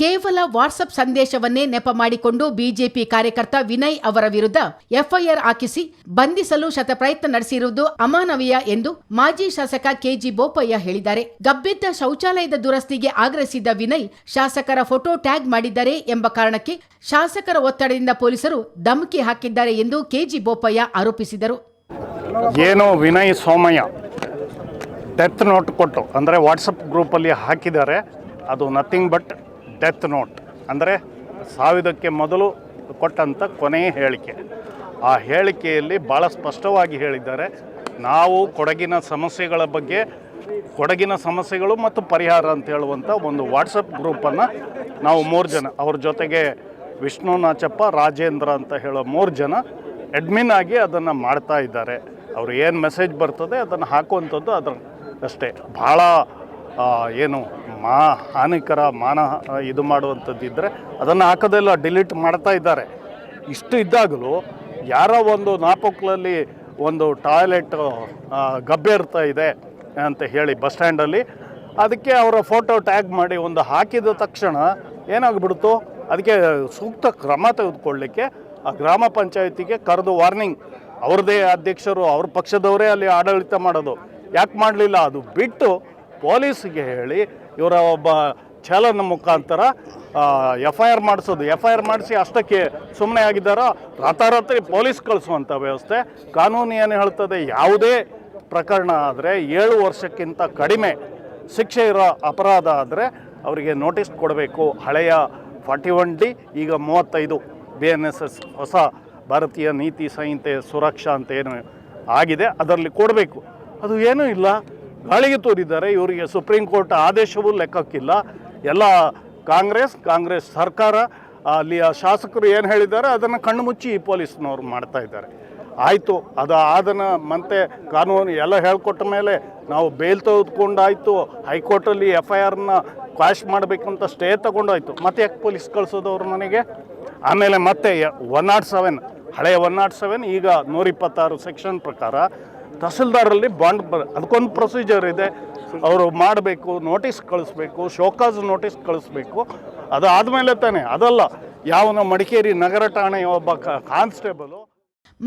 ಕೇವಲ ವಾಟ್ಸಪ್ ಸಂದೇಶವನ್ನೇ ನೆಪ ಮಾಡಿಕೊಂಡು ಬಿಜೆಪಿ ಕಾರ್ಯಕರ್ತ ವಿನಯ್ ಅವರ ವಿರುದ್ಧ ಎಫ್ಐಆರ್ ಹಾಕಿಸಿ ಬಂಧಿಸಲು ಶತಪ್ರಯತ್ನ ನಡೆಸಿರುವುದು ಅಮಾನವೀಯ ಎಂದು ಮಾಜಿ ಶಾಸಕ ಕೆಜಿ ಬೋಪಯ್ಯ ಹೇಳಿದ್ದಾರೆ. ಗಬ್ಬಿದ್ದ ಶೌಚಾಲಯದ ದುರಸ್ತಿಗೆ ಆಗ್ರಹಿಸಿದ್ದ ವಿನಯ್, ಶಾಸಕರ ಫೋಟೋ ಟ್ಯಾಗ್ ಮಾಡಿದ್ದಾರೆ ಎಂಬ ಕಾರಣಕ್ಕೆ ಶಾಸಕರ ಒತ್ತಡದಿಂದ ಪೊಲೀಸರು ಧಮಕಿ ಹಾಕಿದ್ದಾರೆ ಎಂದು ಕೆಜಿ ಬೋಪಯ್ಯ ಆರೋಪಿಸಿದರು. ಏನು ವಿನಯ್ ಸೋಮಯ್ಯ ಡೆತ್ ನೋಟ್ ಕೊಟ್ಟು ಅಂದರೆ ವಾಟ್ಸಪ್ ಗ್ರೂಪಲ್ಲಿ ಹಾಕಿದ್ದಾರೆ. ಅದು ನಥಿಂಗ್ ಬಟ್ ಡೆತ್ ನೋಟ್ ಅಂದರೆ ಸಾವಿದಕ್ಕೆ ಮೊದಲು ಕೊಟ್ಟಂಥ ಕೊನೆಯ ಹೇಳಿಕೆ. ಆ ಹೇಳಿಕೆಯಲ್ಲಿ ಭಾಳ ಸ್ಪಷ್ಟವಾಗಿ ಹೇಳಿದ್ದಾರೆ, ನಾವು ಕೊಡಗಿನ ಸಮಸ್ಯೆಗಳ ಬಗ್ಗೆ, ಕೊಡಗಿನ ಸಮಸ್ಯೆಗಳು ಮತ್ತು ಪರಿಹಾರ ಅಂತ ಹೇಳುವಂಥ ಒಂದು ವಾಟ್ಸಪ್ ಗ್ರೂಪನ್ನು ನಾವು ಮೂರು ಜನ, ಅವ್ರ ಜೊತೆಗೆ ವಿಷ್ಣು ನಾಚಪ್ಪ, ರಾಜೇಂದ್ರ ಅಂತ ಹೇಳೋ ಮೂರು ಜನ ಅಡ್ಮಿನ್ ಆಗಿ ಅದನ್ನು ಮಾಡ್ತಾ ಇದ್ದಾರೆ. ಅವರು ಏನು ಮೆಸೇಜ್ ಬರ್ತದೆ ಅದನ್ನು ಹಾಕುವಂಥದ್ದು ಅದ್ರ ಅಷ್ಟೇ. ಭಾಳ ಏನು ಮಾ ಹಾನಿಕರ ಮಾನ ಇದು ಮಾಡುವಂಥದ್ದಿದ್ದರೆ ಅದನ್ನು ಹಾಕೋದೆಲ್ಲ ಡಿಲೀಟ್ ಮಾಡ್ತಾ ಇದ್ದಾರೆ. ಇಷ್ಟು ಇದ್ದಾಗಲೂ ಯಾರೋ ಒಂದು ನಾಪುಕ್ಲಲ್ಲಿ ಒಂದು ಟಾಯ್ಲೆಟ್ ಗಬ್ಬೆ ಇರ್ತಾ ಇದೆ ಅಂತ ಹೇಳಿ ಬಸ್ ಸ್ಟ್ಯಾಂಡಲ್ಲಿ, ಅದಕ್ಕೆ ಅವರ ಫೋಟೋ ಟ್ಯಾಗ್ ಮಾಡಿ ಒಂದು ಹಾಕಿದ ತಕ್ಷಣ ಏನಾಗ್ಬಿಡ್ತು? ಅದಕ್ಕೆ ಸೂಕ್ತ ಕ್ರಮ ತೆಗೆದುಕೊಳ್ಳಿಕ್ಕೆ ಆ ಗ್ರಾಮ ಪಂಚಾಯತಿಗೆ ಕರೆದು ವಾರ್ನಿಂಗ್. ಅವ್ರದ್ದೇ ಅಧ್ಯಕ್ಷರು, ಅವ್ರ ಪಕ್ಷದವರೇ ಅಲ್ಲಿ ಆಡಳಿತ ಮಾಡೋದು. ಯಾಕೆ ಮಾಡಲಿಲ್ಲ? ಅದು ಬಿಟ್ಟು ಪೊಲೀಸಿಗೆ ಹೇಳಿ ಇವರ ಒಬ್ಬ ಚಾಲನ ಮುಖಾಂತರ ಎಫ್ ಐ ಆರ್ ಮಾಡಿಸೋದು. ಎಫ್ ಐ ಆರ್ ಮಾಡಿಸಿ ಅಷ್ಟಕ್ಕೆ ಸುಮ್ಮನೆ ಆಗಿದ್ದಾರೋ, ರಾತಾರಾತ್ರಿ ಪೊಲೀಸ್ ಕಳಿಸುವಂಥ ವ್ಯವಸ್ಥೆ. ಕಾನೂನು ಏನು ಹೇಳ್ತದೆ, ಯಾವುದೇ ಪ್ರಕರಣ ಆದರೆ ಏಳು ವರ್ಷಕ್ಕಿಂತ ಕಡಿಮೆ ಶಿಕ್ಷೆ ಇರೋ ಅಪರಾಧ ಆದರೆ ಅವರಿಗೆ ನೋಟಿಸ್ ಕೊಡಬೇಕು. ಹಳೆಯ ಫಾರ್ಟಿ ಒನ್ ಡಿ ಈಗ ಮೂವತ್ತೈದು ಬಿ ಎನ್ ಎಸ್ ಎಸ್ ಹೊಸ ಭಾರತೀಯ ನೀತಿ ಸಂಹಿತೆ ಸುರಕ್ಷಾ ಅಂತ ಏನು ಆಗಿದೆ, ಅದರಲ್ಲಿ ಕೊಡಬೇಕು. ಅದು ಏನೂ ಇಲ್ಲ. ಗಾಳಿಗೆ ತೋರಿದ್ದಾರೆ. ಇವರಿಗೆ ಸುಪ್ರೀಂ ಕೋರ್ಟ್ ಆದೇಶವೂ ಲೆಕ್ಕಕ್ಕಿಲ್ಲ. ಎಲ್ಲ ಕಾಂಗ್ರೆಸ್ ಕಾಂಗ್ರೆಸ್ ಸರ್ಕಾರ ಅಲ್ಲಿಯ ಶಾಸಕರು ಏನು ಹೇಳಿದ್ದಾರೆ, ಅದನ್ನು ಕಣ್ಣು ಮುಚ್ಚಿ ಈ ಪೊಲೀಸ್ನವ್ರು ಮಾಡ್ತಾ ಇದ್ದಾರೆ. ಆಯಿತು, ಅದು ಅದನ್ನು ಮತ್ತೆ ಕಾನೂನು ಎಲ್ಲ ಹೇಳ್ಕೊಟ್ಟ ಮೇಲೆ ನಾವು ಬೇಲ್ ತೆಗೆದುಕೊಂಡಾಯಿತು. ಹೈಕೋರ್ಟಲ್ಲಿ ಎಫ್ ಐ ಆರ್ನ ಕ್ವಾಶ್ ಮಾಡಬೇಕು ಅಂತ ಸ್ಟೇ ತಗೊಂಡಾಯ್ತು. ಮತ್ತೆ ಯಾಕೆ ಪೊಲೀಸ್ ಕಳಿಸೋದು ಅವ್ರ ಮನೆಗೆ? ಆಮೇಲೆ ಮತ್ತೆ ಒನ್ ನಾಟ್ ಸೆವೆನ್ ಹಳೆಯ ಒನ್ ನಾಟ್ ಸೆವೆನ್ ಈಗ ನೂರಿಪ್ಪತ್ತಾರು ಸೆಕ್ಷನ್ ಪ್ರಕಾರ ತಹಸೀಲ್ದಾರಲ್ಲಿ ಬಾಂಡ್ ಅದಕ್ಕೊಂದು ಪ್ರೊಸೀಜರ್ ಇದೆ. ಅವರು ಮಾಡಬೇಕು ನೋಟಿಸ್ ಕಳಿಸ್ಬೇಕು ಶೋಕಾಸ್ ನೋಟಿಸ್ ಕಳಿಸ್ಬೇಕು. ಅದಾದಮೇಲೆ ತಾನೇ, ಅದಲ್ಲ, ಯಾವನ ಮಡಿಕೇರಿ ನಗರ ಠಾಣೆಯ ಒಬ್ಬ ಕಾನ್ಸ್ಟೇಬಲು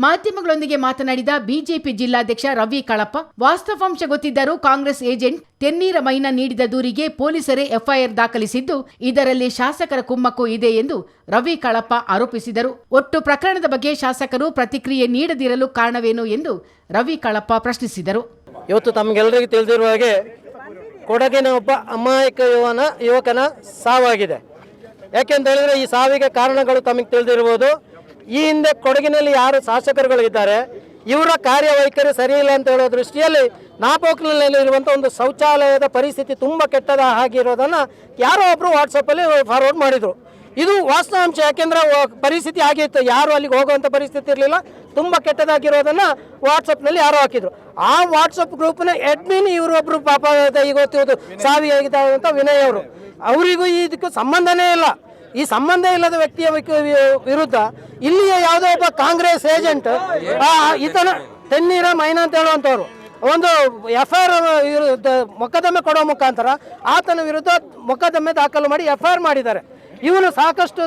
ಮಾಧ್ಯಮಗಳೊಂದಿಗೆ ಮಾತನಾಡಿದ ಬಿಜೆಪಿ ಜಿಲ್ಲಾಧ್ಯಕ್ಷ ರವಿ ಕಳಪ್ಪ, ವಾಸ್ತವಾಂಶ ಗೊತ್ತಿದ್ದರೂ ಕಾಂಗ್ರೆಸ್ ಏಜೆಂಟ್ ತೆನ್ನೀರ ಮೈನ ನೀಡಿದ ದೂರಿಗೆ ಪೊಲೀಸರೇ ಎಫ್ಐಆರ್ ದಾಖಲಿಸಿದ್ದು, ಇದರಲ್ಲಿ ಶಾಸಕರ ಕುಮ್ಮಕ್ಕು ಇದೆ ಎಂದು ರವಿ ಕಳಪ್ಪ ಆರೋಪಿಸಿದರು. ಒಟ್ಟು ಪ್ರಕರಣದ ಬಗ್ಗೆ ಶಾಸಕರು ಪ್ರತಿಕ್ರಿಯೆ ನೀಡದಿರಲು ಕಾರಣವೇನು ಎಂದು ರವಿ ಕಳಪ್ಪ ಪ್ರಶ್ನಿಸಿದರು. ಇವತ್ತು ತಮಗೆಲ್ಲರಿಗೂ ತಿಳಿದಿರುವ ಹಾಗೆ ಕೊಡಗಿನ ಒಬ್ಬ ಅಮಾಯಕ ಯುವನ, ಯುವಕನ ಸಾವಾಗಿದೆ. ಯಾಕೆಂತ ಹೇಳಿದ್ರೆ ಈ ಸಾವಿಗೆ ಕಾರಣಗಳು ತಮಗೆ ತಿಳಿದಿರ್ಬೋದು. ಈ ಹಿಂದೆ ಕೊಡಗಿನಲ್ಲಿ ಯಾರು ಶಾಸಕರುಗಳು ಇದ್ದಾರೆ ಇವರ ಕಾರ್ಯವೈಖರಿ ಸರಿಯಿಲ್ಲ ಅಂತ ಹೇಳೋ ದೃಷ್ಟಿಯಲ್ಲಿ ನಾಪೋಕ್ಲಿನಲ್ಲಿ ಇರುವಂಥ ಒಂದು ಶೌಚಾಲಯದ ಪರಿಸ್ಥಿತಿ ತುಂಬ ಕೆಟ್ಟದ ಆಗಿರೋದನ್ನು ಯಾರೋ ಒಬ್ಬರು ವಾಟ್ಸಪ್ಪಲ್ಲಿ ಫಾರ್ವರ್ಡ್ ಮಾಡಿದರು. ಇದು ವಾಸ್ತವಾಂಶ, ಯಾಕೆಂದರೆ ಪರಿಸ್ಥಿತಿ ಆಗಿತ್ತು ಯಾರು ಅಲ್ಲಿಗೆ ಹೋಗುವಂಥ ಪರಿಸ್ಥಿತಿ ಇರಲಿಲ್ಲ. ತುಂಬ ಕೆಟ್ಟದಾಗಿರೋದನ್ನು ವಾಟ್ಸಪ್ನಲ್ಲಿ ಯಾರೋ ಹಾಕಿದ್ರು. ಆ ವಾಟ್ಸಪ್ ಗ್ರೂಪ್ನ ಅಡ್ಮಿನ್ ಇವರು ಒಬ್ಬರು ಪಾಪ ಈಗ ಗೊತ್ತಿರೋದು ಸಾವಿಯಾಗಿದ್ದಾರೆ ಅಂತ ವಿನಯ್ ಅವರು. ಅವರಿಗೂ ಇದಕ್ಕೂ ಸಂಬಂಧನೇ ಇಲ್ಲ. ಈ ಸಂಬಂಧ ಇಲ್ಲದ ವ್ಯಕ್ತಿಯ ವಿರುದ್ಧ ಇಲ್ಲಿಯ ಯಾವುದೋ ಒಬ್ಬ ಕಾಂಗ್ರೆಸ್ ಏಜೆಂಟ್ ಈತನ ತೆನ್ನೀರ ಮೈನಾ ಅಂತ ಹೇಳುವಂಥವ್ರು. ಒಂದು ಎಫ್ ಐ ಆರ್ ಮೊಕದ್ದಮೆ ಕೊಡೋ ಮುಖಾಂತರ ಆತನ ವಿರುದ್ಧ ಮೊಕದ್ದಮೆ ದಾಖಲು ಮಾಡಿ ಎಫ್ ಐ ಮಾಡಿದ್ದಾರೆ. ಇವನು ಸಾಕಷ್ಟು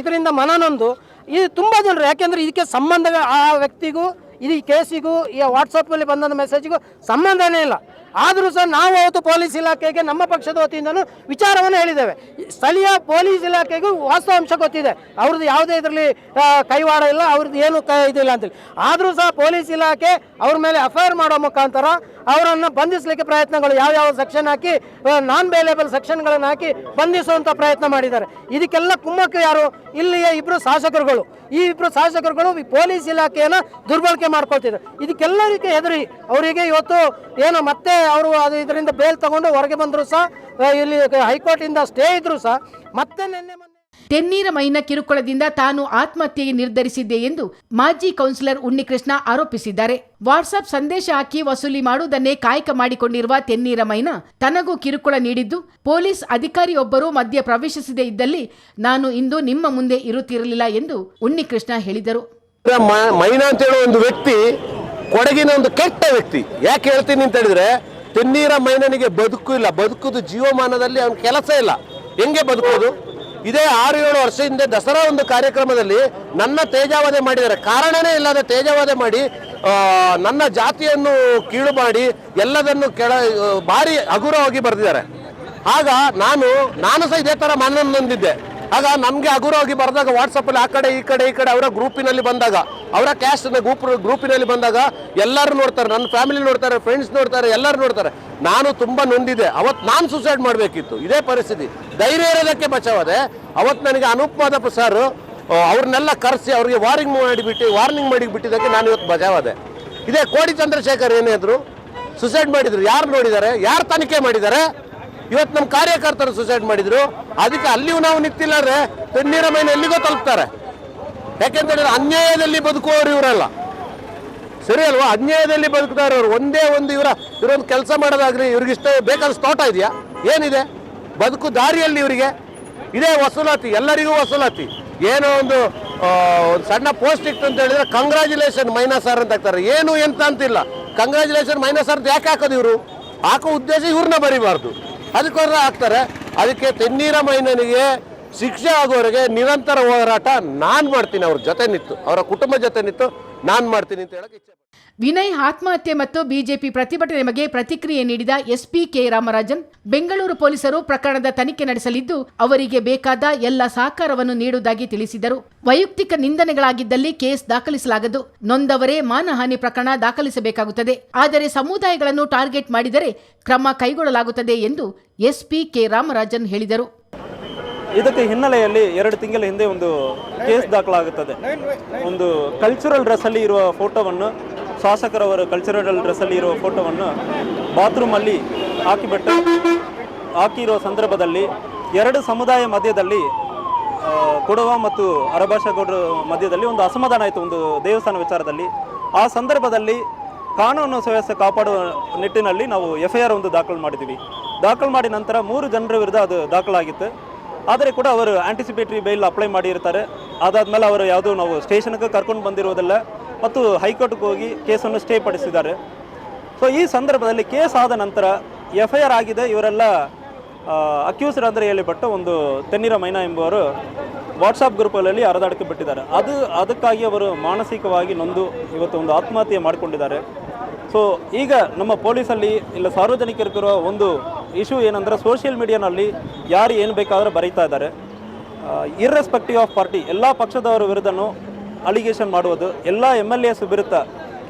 ಇದರಿಂದ ಮನನೊಂದು ಇದು ತುಂಬ ಜನರು, ಯಾಕೆಂದರೆ ಇದಕ್ಕೆ ಸಂಬಂಧ ಆ ವ್ಯಕ್ತಿಗೂ ಇದು ಕೇಸಿಗೂ, ಈ ವಾಟ್ಸಪ್ಪಲ್ಲಿ ಬಂದಂಥ ಮೆಸೇಜ್ಗೂ ಸಂಬಂಧನೇ ಇಲ್ಲ. ಆದರೂ ಸಹ ನಾವು ಅವತ್ತು ಪೊಲೀಸ್ ಇಲಾಖೆಗೆ ನಮ್ಮ ಪಕ್ಷದ ವತಿಯಿಂದಲೂ ವಿಚಾರವನ್ನು ಹೇಳಿದ್ದೇವೆ. ಸ್ಥಳೀಯ ಪೊಲೀಸ್ ಇಲಾಖೆಗೂ ವಾಸ್ತವಾಂಶ ಗೊತ್ತಿದೆ. ಅವ್ರದ್ದು ಯಾವುದೇ ಇದರಲ್ಲಿ ಕೈವಾಡ ಇಲ್ಲ, ಅವ್ರದ್ದು ಏನು ಕ ಇದಿಲ್ಲ ಅಂತೇಳಿ ಆದರೂ ಸಹ ಪೊಲೀಸ್ ಇಲಾಖೆ ಅವ್ರ ಮೇಲೆ ಎಫ್ ಐ ಮಾಡೋ ಮುಖಾಂತರ ಅವರನ್ನು ಬಂಧಿಸಲಿಕ್ಕೆ ಪ್ರಯತ್ನಗಳು ಯಾವ್ಯಾವ ಸೆಕ್ಷನ್ ಹಾಕಿ ನಾನ್ ಬೇಲೇಬಲ್ ಸೆಕ್ಷನ್ಗಳನ್ನು ಹಾಕಿ ಬಂಧಿಸುವಂಥ ಪ್ರಯತ್ನ ಮಾಡಿದ್ದಾರೆ. ಇದಕ್ಕೆಲ್ಲ ಕುಮ್ಮಕ್ಕು ಯಾರು? ಇಲ್ಲಿಯ ಇಬ್ಬರು ಶಾಸಕರುಗಳು. ಈ ಇಬ್ಬರು ಶಾಸಕರುಗಳು ಪೊಲೀಸ್ ಇಲಾಖೆಯನ್ನು ದುರ್ಬಳಕೆ ಮಾಡ್ಕೊಳ್ತಿದ್ದಾರೆ. ಇದಕ್ಕೆಲ್ಲರಿಗೆ ಹೆದರಿ. ಅವರಿಗೆ ಇವತ್ತು ಏನು ಮತ್ತೆ ಅವರು ಅದು ಇದರಿಂದ ಬೇಲ್ ತಗೊಂಡು ಹೊರಗೆ ಬಂದರೂ ಸಹ ಇಲ್ಲಿ ಹೈಕೋರ್ಟಿಂದ ಸ್ಟೇ ಇದ್ರು ಸಹ, ಮತ್ತೆ ನಿನ್ನೆ ಮೊನ್ನೆ ತೆನ್ನೀರ ಮೈನ ಕಿರುಕುಳದಿಂದ ತಾನು ಆತ್ಮಹತ್ಯೆಗೆ ನಿರ್ಧರಿಸಿದ್ದೆ ಎಂದು ಮಾಜಿ ಕೌನ್ಸಿಲರ್ ಉನ್ನಿಕೃಷ್ಣ ಆರೋಪಿಸಿದ್ದಾರೆ. ವಾಟ್ಸ್ಆಪ್ ಸಂದೇಶ ಹಾಕಿ ವಸೂಲಿ ಮಾಡುವುದನ್ನೇ ಕಾಯಕ ಮಾಡಿಕೊಂಡಿರುವ ತೆನ್ನೀರ ಮೈನ ತನಗೂ ಕಿರುಕುಳ ನೀಡಿದ್ದು, ಪೊಲೀಸ್ ಅಧಿಕಾರಿಯೊಬ್ಬರು ಮಧ್ಯ ಪ್ರವೇಶಿಸದೇ ಇದ್ದಲ್ಲಿ ನಾನು ಇಂದು ನಿಮ್ಮ ಮುಂದೆ ಇರುತ್ತಿರಲಿಲ್ಲ ಎಂದು ಉನ್ನಿಕೃಷ್ಣ ಹೇಳಿದರು. ಮೈನಾ ಅಂತ ಹೇಳೋ ಒಂದು ವ್ಯಕ್ತಿ ಕೊಡಗಿನ ಒಂದು ಕೆಟ್ಟ ವ್ಯಕ್ತಿ. ಯಾಕೆ ಹೇಳ್ತೀನಿ ಅಂತ ಹೇಳಿದ್ರೆ, ತೆನ್ನೀರ ಮೈನನಿಗೆ ಬದುಕು ಇಲ್ಲ. ಬದುಕುದು ಜೀವಮಾನದಲ್ಲಿ ಅವನ ಕೆಲಸ ಇಲ್ಲ. ಹೆಂಗೆ ಬದುಕೋದು? ಇದೇ ಆರು ಏಳು ವರ್ಷ ಹಿಂದೆ ದಸರಾ ಒಂದು ಕಾರ್ಯಕ್ರಮದಲ್ಲಿ ನನ್ನ ತೇಜಾವಧೆ ಮಾಡಿದ್ದಾರೆ. ಕಾರಣನೇ ಇಲ್ಲದ ತೇಜಾವಧೆ ಮಾಡಿ ನನ್ನ ಜಾತಿಯನ್ನು ಕೀಳು ಮಾಡಿ ಎಲ್ಲದನ್ನು ಕೆಳ, ಭಾರಿ ಹಗುರವಾಗಿ ಬರೆದಿದ್ದಾರೆ. ಆಗ ನಾನು ನಾನು ಸಹ ಇದೇ ಥರ ಮನ್ನನ್ನು ನೊಂದಿದ್ದೆ ಆಗ ನಮಗೆ ಹಗುರವಾಗಿ ಬರೆದಾಗ ವಾಟ್ಸಪ್ಪಲ್ಲಿ ಆ ಕಡೆ, ಈ ಕಡೆ ಈ ಕಡೆ ಅವರ ಗ್ರೂಪಿನಲ್ಲಿ ಬಂದಾಗ, ಅವರ ಕ್ಯಾಸ್ಟ್ನ ಗ್ರೂಪ್ ಗ್ರೂಪಿನಲ್ಲಿ ಬಂದಾಗ ಎಲ್ಲರೂ ನೋಡ್ತಾರೆ ನನ್ನ ಫ್ಯಾಮಿಲಿ ನೋಡ್ತಾರೆ ಫ್ರೆಂಡ್ಸ್ ನೋಡ್ತಾರೆ, ಎಲ್ಲರೂ ನೋಡ್ತಾರೆ. ನಾನು ತುಂಬ ನೊಂದಿದೆ ಅವತ್ತು ನಾನು ಸುಸೈಡ್ ಮಾಡಬೇಕಿತ್ತು. ಇದೇ ಪರಿಸ್ಥಿತಿ. ಧೈರ್ಯ ಇರೋದಕ್ಕೆ ಬಚಾವದೆ ಅವತ್ತು ನನಗೆ ಅನೂಪ್ ಮಾದಪ್ಪ ಸರ್ ಅವ್ರನ್ನೆಲ್ಲ ಕರೆಸಿ ಅವರಿಗೆ ವಾರ್ನಿಂಗ್ ಮಾಡಿಬಿಟ್ಟು ವಾರ್ನಿಂಗ್ ಮಾಡಿ ಬಿಟ್ಟಿದ್ದಕ್ಕೆ ನಾನು ಇವತ್ತು ಬಚಾವಾದೆ. ಇದೇ ಕೋಡಿ ಚಂದ್ರಶೇಖರ್ ಏನಾದ್ರು ಸುಸೈಡ್ ಮಾಡಿದ್ರು. ಯಾರು ನೋಡಿದ್ದಾರೆ? ಯಾರು ತನಿಖೆ ಮಾಡಿದ್ದಾರೆ? ಇವತ್ತು ನಮ್ಮ ಕಾರ್ಯಕರ್ತರು ಸುಸೈಡ್ ಮಾಡಿದ್ರು. ಅದಕ್ಕೆ ಅಲ್ಲಿಯೂ ನಾವು ನಿಂತಿಲ್ಲಾದ್ರೆ ತಣ್ಣೀರ ಮೈನ ಎಲ್ಲಿಗೋ ತಲುಪ್ತಾರೆ. ಯಾಕೆಂತೇಳಿದ್ರೆ ಅನ್ಯಾಯದಲ್ಲಿ ಬದುಕುವವರು ಇವರಲ್ಲ. ಸರಿ ಅಲ್ವಾ? ಅನ್ಯಾಯದಲ್ಲಿ ಬದುಕ್ತಾ ಇರೋರು ಒಂದೇ ಒಂದು ಇವರ, ಇವರೊಂದು ಕೆಲಸ ಮಾಡೋದಾಗ್ಲಿ ಇವ್ರಿಗಿಷ್ಟ ಬೇಕಾದ ತೋಟ ಇದೆಯಾ? ಏನಿದೆ? ಬದುಕು ದಾರಿಯಲ್ಲಿ ಇವರಿಗೆ. ಇದೇ ವಸೂಲಾತಿ, ಎಲ್ಲರಿಗೂ ವಸೂಲಾತಿ. ಏನೋ ಒಂದು ಒಂದು ಸಣ್ಣ ಪೋಸ್ಟ್ ಇತ್ತು ಅಂತ ಹೇಳಿದ್ರೆ ಕಂಗ್ರ್ಯಾಚುಲೇಷನ್ ಮೈನಸ್ ಆರ್ ಅಂತ ಹಾಕ್ತಾರೆ. ಏನು ಎಂತ ಅಂತಿಲ್ಲ. ಕಂಗ್ರ್ಯಾಚುಲೇಷನ್ ಮೈನಸ್ ಆರ್ ಅಂತ ಯಾಕೆ ಹಾಕೋದು ಇವರು? ಹಾಕೋ ಉದ್ದೇಶ ಇವ್ರನ್ನ ಬರಿಬಾರ್ದು. ಅದಕ್ಕೋಸ್ಕರ ಹಾಕ್ತಾರೆ. ಅದಕ್ಕೆ ತೆನ್ನೀರ ಮೈನನಿಗೆ ಶಿಕ್ಷೆ ಆಗೋರಿಗೆ ನಿರಂತರ ಹೋರಾಟ ನಾನು ಮಾಡ್ತೀನಿ, ಅವ್ರ ಜೊತೆ ನಿಂತು, ಅವರ ಕುಟುಂಬ ಜೊತೆ ನಿಂತು ನಾನು ಮಾಡ್ತೀನಿ ಅಂತ ಹೇಳಕ್ಕೆ ಇಚ್ಛೆ ವಿನಯ್ ಆತ್ಮಹತ್ಯೆ ಮತ್ತು ಬಿಜೆಪಿ ಪ್ರತಿಭಟನೆ ಬಗ್ಗೆ ಪ್ರತಿಕ್ರಿಯೆ ನೀಡಿದ ಎಸ್ಪಿ ಕೆ ರಾಮರಾಜನ್, ಬೆಂಗಳೂರು ಪೊಲೀಸರು ಪ್ರಕರಣದ ತನಿಖೆ ನಡೆಸಲಿದ್ದು, ಅವರಿಗೆ ಬೇಕಾದ ಎಲ್ಲ ಸಹಕಾರವನ್ನು ನೀಡುವುದಾಗಿ ತಿಳಿಸಿದರು. ವೈಯಕ್ತಿಕ ನಿಂದನೆಗಳಾಗಿದ್ದಲ್ಲಿ ಕೇಸ್ ದಾಖಲಿಸಲಾಗದು. ನೊಂದವರೇ ಮಾನಹಾನಿ ಪ್ರಕರಣ ದಾಖಲಿಸಬೇಕಾಗುತ್ತದೆ. ಆದರೆ ಸಮುದಾಯಗಳನ್ನು ಟಾರ್ಗೆಟ್ ಮಾಡಿದರೆ ಕ್ರಮ ಕೈಗೊಳ್ಳಲಾಗುತ್ತದೆ ಎಂದು ಎಸ್ಪಿ ಕೆ ರಾಮರಾಜನ್ ಹೇಳಿದರು. ಇದಕ್ಕೆ ಹಿನ್ನೆಲೆಯಲ್ಲಿ ಎರಡು ತಿಂಗಳ ಹಿಂದೆ ಒಂದು ಕೇಸ್ ದಾಖಲಾಗುತ್ತದೆ. ಒಂದು ಕಲ್ಚರಲ್ ಡ್ರೆಸ್ಸಲ್ಲಿ ಇರುವ ಫೋಟೋವನ್ನು, ಶಾಸಕರವರು ಕಲ್ಚರಲ್ ಡ್ರೆಸ್ಸಲ್ಲಿ ಇರುವ ಫೋಟೋವನ್ನು ಬಾತ್ರೂಮಲ್ಲಿ ಹಾಕಿಬಿಟ್ಟು, ಹಾಕಿರೋ ಸಂದರ್ಭದಲ್ಲಿ ಎರಡು ಸಮುದಾಯ ಮಧ್ಯದಲ್ಲಿ ಕೊಡುವ ಮತ್ತು ಅರಭಾಷಗೌಡ ಮಧ್ಯದಲ್ಲಿ ಒಂದು ಅಸಮಾಧಾನ ಆಯಿತು, ಒಂದು ದೇವಸ್ಥಾನ ವಿಚಾರದಲ್ಲಿ. ಆ ಸಂದರ್ಭದಲ್ಲಿ ಕಾನೂನು ಸುವ್ಯವಸ್ಥೆ ಕಾಪಾಡುವ ನಿಟ್ಟಿನಲ್ಲಿ ನಾವು ಎಫ್ ಐ ಆರ್ ಒಂದು ದಾಖಲು ಮಾಡಿದ್ದೀವಿ. ದಾಖಲು ಮಾಡಿ ನಂತರ ಮೂರು ಜನರ ವಿರುದ್ಧ ಅದು ದಾಖಲಾಗಿತ್ತು. ಆದರೆ ಕೂಡ ಅವರು ಆಂಟಿಸಿಪೇಟರಿ ಬೈಲ್ ಅಪ್ಲೈ ಮಾಡಿರ್ತಾರೆ. ಅದಾದಮೇಲೆ ಅವರು ಯಾವುದೋ ನಾವು ಸ್ಟೇಷನ್ಗೆ ಕರ್ಕೊಂಡು ಬಂದಿರೋದಿಲ್ಲ ಮತ್ತು ಹೈಕೋರ್ಟ್ಗೆ ಹೋಗಿ ಕೇಸನ್ನು ಸ್ಟೇ ಪಡಿಸಿದ್ದಾರೆ. ಸೊ ಈ ಸಂದರ್ಭದಲ್ಲಿ ಕೇಸ್ ಆದ ನಂತರ ಎಫ್ ಐ ಆರ್ ಆಗಿದೆ. ಇವರೆಲ್ಲ ಅಕ್ಯೂಸ್ಡ್ ಅಂದರೆ ಹೇಳಿಬಿಟ್ಟು ಒಂದು ತೆನ್ನೀರ ಮೈನಾ ಎಂಬುವರು ವಾಟ್ಸಪ್ ಗ್ರೂಪಲ್ಲಿ ಹರಿದಾಡಕ್ಕೆ ಬಿಟ್ಟಿದ್ದಾರೆ. ಅದು, ಅದಕ್ಕಾಗಿ ಅವರು ಮಾನಸಿಕವಾಗಿ ನೊಂದು ಇವತ್ತು ಒಂದು ಆತ್ಮಹತ್ಯೆ ಮಾಡಿಕೊಂಡಿದ್ದಾರೆ. ಸೊ ಈಗ ನಮ್ಮ ಪೊಲೀಸಲ್ಲಿ ಇಲ್ಲ ಸಾರ್ವಜನಿಕರಿಗಿರುವ ಒಂದು ಇಶ್ಯೂ ಏನಂದ್ರೆ ಸೋಷಿಯಲ್ ಮೀಡಿಯಾನಲ್ಲಿ ಯಾರು ಏನು ಬೇಕಾದರೂ ಬರೀತಾ ಇದ್ದಾರೆ. ಇರ್ರೆಸ್ಪೆಕ್ಟಿವ್ ಆಫ್ ಪಾರ್ಟಿ ಎಲ್ಲ ಪಕ್ಷದವರ ವಿರುದ್ಧನೂ ಅಲಿಗೇಷನ್ ಮಾಡುವುದು. ಎಲ್ಲ ಎಂ ಎಲ್ ಎಸ್ ವಿರುದ್ಧ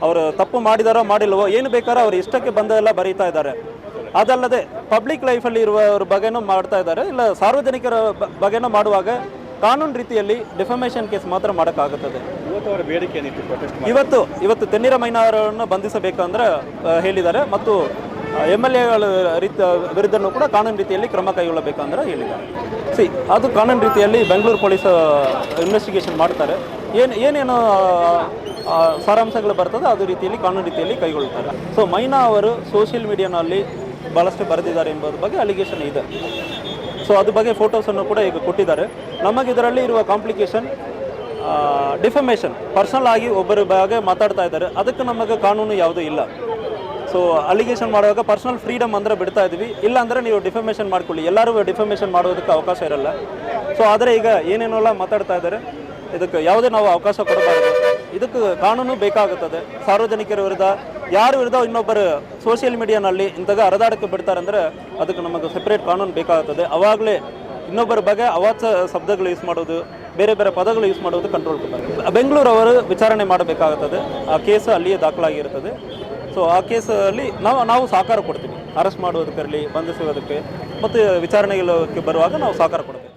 ಅವರು ತಪ್ಪು ಮಾಡಿದಾರೋ ಮಾಡಿಲ್ವೋ ಏನು ಬೇಕಾರೋ ಅವ್ರು ಇಷ್ಟಕ್ಕೆ ಬಂದೆಲ್ಲ ಬರೀತಾ ಇದ್ದಾರೆ. ಅದಲ್ಲದೆ ಪಬ್ಲಿಕ್ ಲೈಫಲ್ಲಿ ಇರುವವ್ರ ಬಗ್ಗೆನೂ ಮಾಡ್ತಾ ಇದ್ದಾರೆ. ಇಲ್ಲ ಸಾರ್ವಜನಿಕರ ಬಗ್ಗೆನೂ ಮಾಡುವಾಗ ಕಾನೂನು ರೀತಿಯಲ್ಲಿ ಡಿಫಮೇಷನ್ ಕೇಸ್ ಮಾತ್ರ ಮಾಡೋಕ್ಕಾಗುತ್ತದೆ. ಇವತ್ತು ಇವತ್ತು ತೆನ್ನೀರ ಮೈನಾರನ್ನು ಬಂಧಿಸಬೇಕಂದ್ರೆ ಹೇಳಿದ್ದಾರೆ. ಮತ್ತು ಎಂ ಎಲ್ ಎಗಳ ರೀತಿ ವಿರುದ್ಧನೂ ಕೂಡ ಕಾನೂನು ರೀತಿಯಲ್ಲಿ ಕ್ರಮ ಕೈಗೊಳ್ಳಬೇಕಂದ್ರೆ ಹೇಳಿದ್ದಾರೆ. ಸಿ, ಅದು ಕಾನೂನು ರೀತಿಯಲ್ಲಿ ಬೆಂಗಳೂರು ಪೊಲೀಸ್ ಇನ್ವೆಸ್ಟಿಗೇಷನ್ ಮಾಡ್ತಾರೆ. ಏನು, ಏನೇನು ಸಾರಾಂಶಗಳು ಬರ್ತದೆ ಅದು ರೀತಿಯಲ್ಲಿ ಕಾನೂನು ರೀತಿಯಲ್ಲಿ ಕೈಗೊಳ್ಳುತ್ತಾರೆ ಸೊ ಮೈನಾ ಅವರು ಸೋಷಿಯಲ್ ಮೀಡಿಯಾನಲ್ಲಿ ಭಾಳಷ್ಟು ಬರೆದಿದ್ದಾರೆ ಎಂಬುದ್ರ ಬಗ್ಗೆ ಅಲಿಗೇಷನ್ ಇದೆ. ಸೊ ಅದ್ರ ಬಗ್ಗೆ ಫೋಟೋಸನ್ನು ಕೂಡ ಈಗ ಕೊಟ್ಟಿದ್ದಾರೆ. ನಮಗೆ ಇದರಲ್ಲಿ ಇರುವ ಕಾಂಪ್ಲಿಕೇಶನ್ ಡಿಫಮೇಷನ್ ಪರ್ಸನಲ್ ಆಗಿ ಒಬ್ಬರ ಬಗ್ಗೆ ಮಾತಾಡ್ತಾ ಇದ್ದಾರೆ. ಅದಕ್ಕೆ ನಮಗೆ ಕಾನೂನು ಯಾವುದೂ ಇಲ್ಲ. ಸೊ ಅಲಿಗೇಷನ್ ಮಾಡುವಾಗ ಪರ್ಸನಲ್ ಫ್ರೀಡಮ್ ಅಂದರೆ ಬಿಡ್ತಾ ಇದ್ವಿ. ಇಲ್ಲ ಅಂದರೆ ನೀವು ಡಿಫಮೇಷನ್ ಮಾಡ್ಕೊಳ್ಳಿ. ಎಲ್ಲರೂ ಡಿಫಮೇಷನ್ ಮಾಡೋದಕ್ಕೆ ಅವಕಾಶ ಇರಲ್ಲ. ಸೊ ಆದರೆ ಈಗ ಏನೇನೆಲ್ಲ ಮಾತಾಡ್ತಾ ಇದ್ದಾರೆ. ಇದಕ್ಕೆ ಯಾವುದೇ ನಾವು ಅವಕಾಶ ಕೊಡಬಾರದು. ಇದಕ್ಕೆ ಕಾನೂನು ಬೇಕಾಗುತ್ತದೆ. ಸಾರ್ವಜನಿಕರ ವಿರುದ್ಧ, ಯಾರ ವಿರುದ್ಧ ಇನ್ನೊಬ್ಬರು ಸೋಷಿಯಲ್ ಮೀಡಿಯಾನಲ್ಲಿ ಇಂಥದ್ದು ಹರಿದಾಡಕ್ಕೆ ಬಿಡ್ತಾರೆ ಅಂದರೆ ಅದಕ್ಕೆ ನಮಗೆ ಸೆಪ್ರೇಟ್ ಕಾನೂನು ಬೇಕಾಗುತ್ತದೆ. ಅವಾಗಲೇ ಇನ್ನೊಬ್ಬರ ಬಗ್ಗೆ ಅವಾಚ್ಯ ಶಬ್ದಗಳು ಯೂಸ್ ಮಾಡೋದು ಬೇರೆ ಬೇರೆ ಪದಗಳು ಯೂಸ್ ಮಾಡೋದು ಕಂಟ್ರೋಲ್ ಬೆಂಗಳೂರು ಅವರು ವಿಚಾರಣೆ ಮಾಡಬೇಕಾಗುತ್ತದೆ. ಆ ಕೇಸು ಅಲ್ಲಿಯೇ ದಾಖಲಾಗಿರುತ್ತದೆ. ಸೊ ಆ ಕೇಸಲ್ಲಿ ನಾವು ನಾವು ಸಹಕಾರ ಕೊಡ್ತೀವಿ. ಅರೆಸ್ಟ್ ಮಾಡೋದಕ್ಕಿರಲಿ ಬಂಧಿಸೋದಕ್ಕೆ ಮತ್ತು ವಿಚಾರಣೆಗೆ ಬರುವಾಗ ನಾವು ಸಹಕಾರ ಕೊಡ್ತೀವಿ.